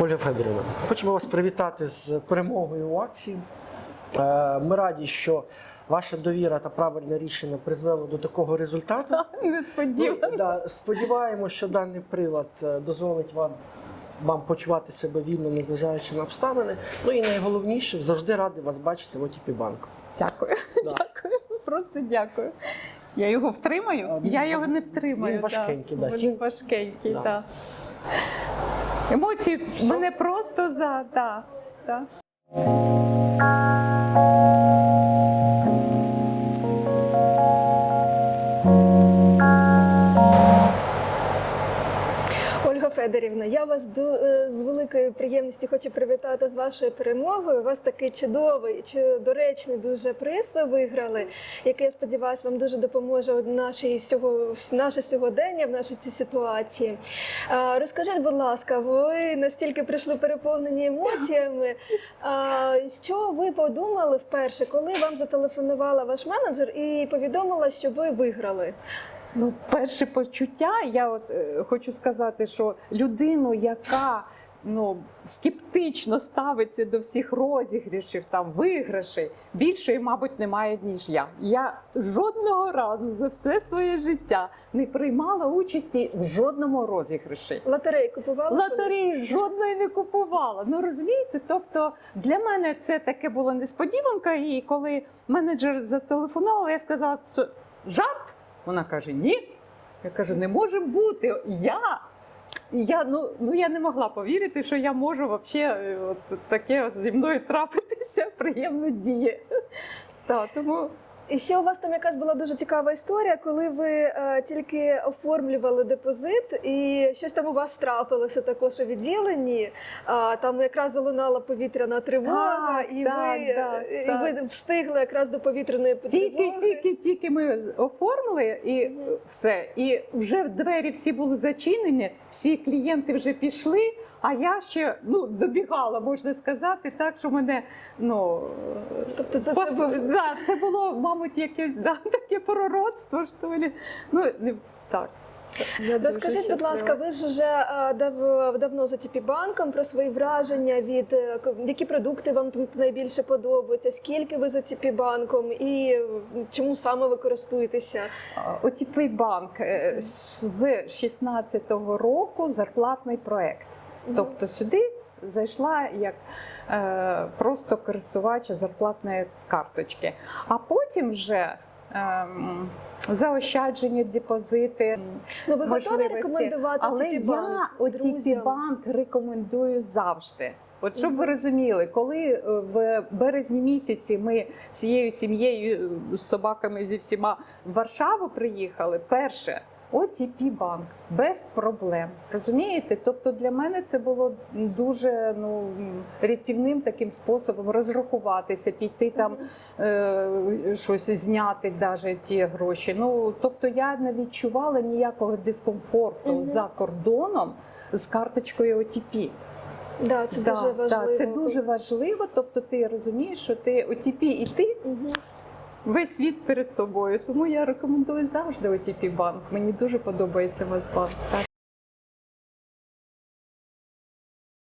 Ольга Федорівна, хочемо вас привітати з перемогою у акції. Е, Ми раді, що ваша довіра та правильне рішення призвело до такого результату. Несподівано. Ну, да, сподіваємося, що даний прилад е, дозволить вам, вам почувати себе вільно, незважаючи на обставини. Ну і найголовніше, завжди радий вас бачити в ОТП банку. Дякую. Да. Дякую. Просто дякую. Я його втримаю? А, він- Я його не втримаю. він важкенький, да. Він важкенький, Да. так. Емоції мене просто за. Да, да. Федорівна, я вас е, з великою приємністю хочу привітати з вашою перемогою. У вас такий чудовий, чи доречний дуже приз ви виграли, який я сподіваюся вам дуже допоможе у нашій сього, наше сьогодення, в нашій цій ситуації. Розкажіть, будь ласка, ви настільки прийшли переповнені емоціями. Що ви подумали вперше, коли вам зателефонувала ваш менеджер і повідомила, що ви виграли? Ну, перше почуття, я от е, хочу сказати, що людину, яка ну, скептично ставиться до всіх розіграшів, там виграшей, більшої, мабуть, немає, ніж я. Я жодного разу за все своє життя не приймала участі в жодному розіграші. Лотереї купували? Лотереї жодної не купувала. Ну розумієте? Тобто для мене це таке було несподіванка. І коли менеджер зателефонував, я сказала, це жарт. Вона каже: Ні. Я кажу, не може бути. Я. Я ну, ну я не могла повірити, що я можу вообще от таке зі мною трапитися, приємно діє. Та, тому І ще у вас там якась була дуже цікава історія, коли ви е, тільки оформлювали депозит, і щось там у вас трапилося також у відділенні. А, там якраз залунала повітряна тривога, Так, і, так, ви, так, і так. ви встигли якраз до повітряної Тільки, тривоги. тільки, тільки ми оформили і Мгм. все. І вже двері всі були зачинені, всі клієнти вже пішли. А я ще ну добігала, можна сказати, так що мене ну Тобто це, пос... це був да, це було, мабуть, якесь да, таке пророцтво, що ли. Ну так. Я Розкажіть, будь ласка, ви ж вже дав, давно з OTP банком про свої враження від е, які продукти вам тут найбільше подобаються, скільки ви з OTP банком і чому саме ви користуєтеся? ОТП банк е, з 16-го року зарплатний проект. Тобто сюди зайшла як е, просто користувач зарплатної карточки. А потім вже ем, заощадження, депозити. Ну, ви готові рекомендувати Але я друзям? банк рекомендую завжди. От щоб ви розуміли, коли е, в березні місяці ми всією сім'єю е, з собаками зі всіма в Варшаву приїхали, перше. OTP банк без проблем. Розумієте? Тобто для мене це було дуже ну рятівним таким способом розрахуватися, піти там е, щось зняти, навіть ті гроші. Ну тобто я не відчувала ніякого дискомфорту Мгм. за кордоном з карточкою OTP. Да, це Да, дуже важливо. да, це дуже важливо. Тобто, ти розумієш, що ти OTP і ти Мгм. Весь світ перед тобою. Тому я рекомендую завжди OTP банк. Мені дуже подобається вас банк. Так.